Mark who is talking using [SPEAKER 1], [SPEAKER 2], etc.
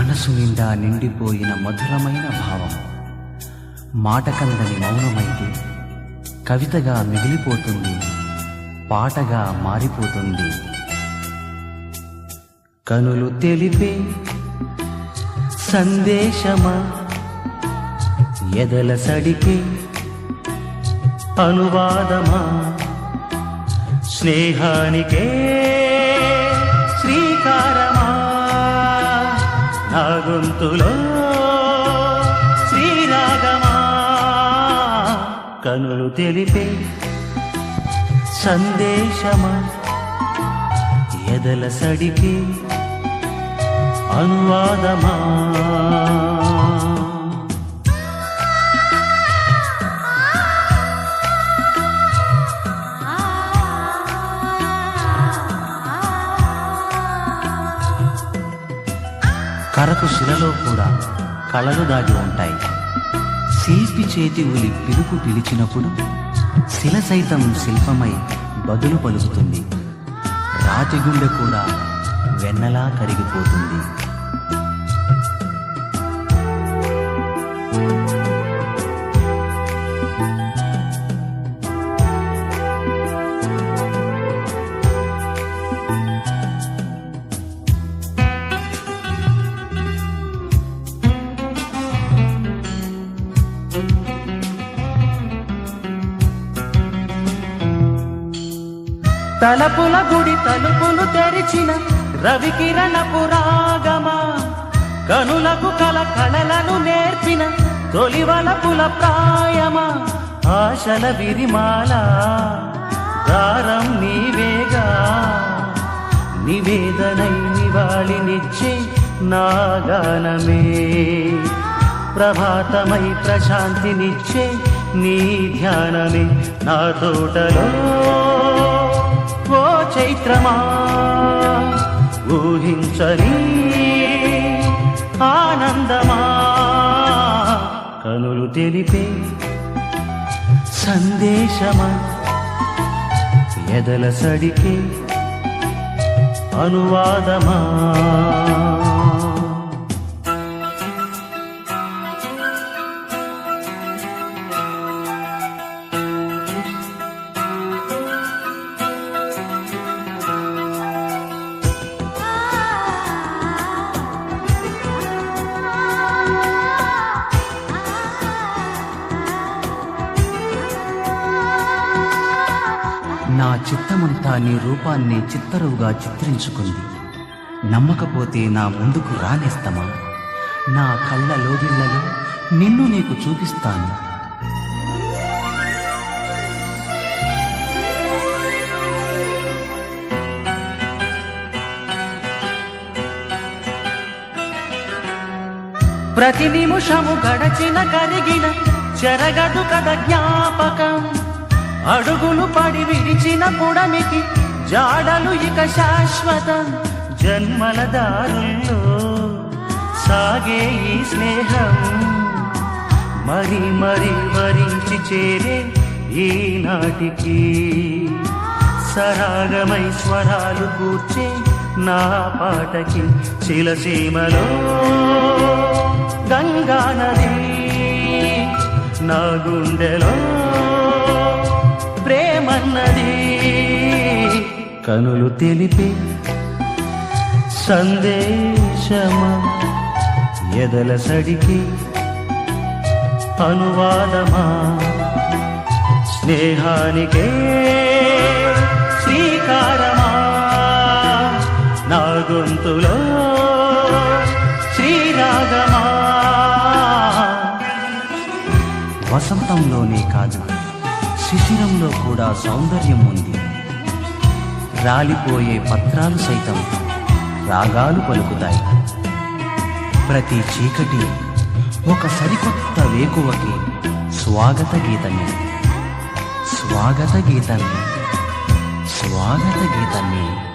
[SPEAKER 1] మనసు నిండా నిండిపోయిన మధురమైన భావం. మాటకందని మౌనమైతే కవితగా మిగిలిపోతుంది పాటగా మారిపోతుంది. కనులు తెలిపే సందేశమా? ఎదల సడికే అనువాదమా? స్నేహానికే నా గొంతులో శ్రీరాగమా కనులు తెలిపే సందేశమా? ఎదల సడికి అనువాదమా? కరకు శిలలో కూడా కళలు దాగి ఉంటాయి. శిల్పి చేతి ఉలి పిలుపు పిలిచినప్పుడు శిల సైతం శిల్పమై బదులు పలుకుతుంది. రాతి గుండె కూడా వెన్నలా కరిగిపోతుంది. తలపుల గుడి తలుపులు తెరిచిన రవికిరణపు రాగమా. కనులకు కల కళలను నేర్పిన తొలివలపుల ప్రాయమా. ఆశల విరిమాల. దారం నీవేగా. నివేదనై నివాళినిచ్చే నాగానమే. ప్రభాతమై ప్రశాంతినిచ్చే నీ ధ్యానమే నా తోటలో. చైత్రమా? ఊహించని ఆనందమా? కనులు తెలిపే సందేశమా? ఎదల సడికే అనువాదమా? చిత్తమంతా నీ రూపాన్ని చిత్తరువుగా చిత్రించుకుంది. నమ్మకపోతే నా ముందుకు రానేస్తమా? నా కళ్ళ లోగిళ్ళలో నిన్ను నీకు చూపిస్తాను. ప్రతి నిమిషము గడచిన కరిగిన చెరగదు కథ జ్ఞాపకం. అడుగులు పడి విడిచిన పుడమికి జాడలు ఇక శాశ్వతం జన్మల దారుల్లో సాగే ఈ స్నేహం. మరి మరి వరించి చేరే ఈనాటికి సరాగమై స్వరాలు కూర్చే నా పాటకి శిలసీమలో గంగా నది నా గుండెలో కనులు తెలిపి సందేశమా ఎదల సడికి అనువాదమా? స్నేహానికే శ్రీకారమా? నా గొంతులో శ్రీరాగమా? వసంతంలోనే కాదు శిశిరంలో కూడా సౌందర్యం ఉంది. రాలిపోయే పత్రాలు సైతం రాగాలు పలుకుతాయి. ప్రతి చీకటి ఒక సరికొత్త వేకువకి స్వాగత గీతమే. స్వాగత గీతమే. స్వాగత గీతమే.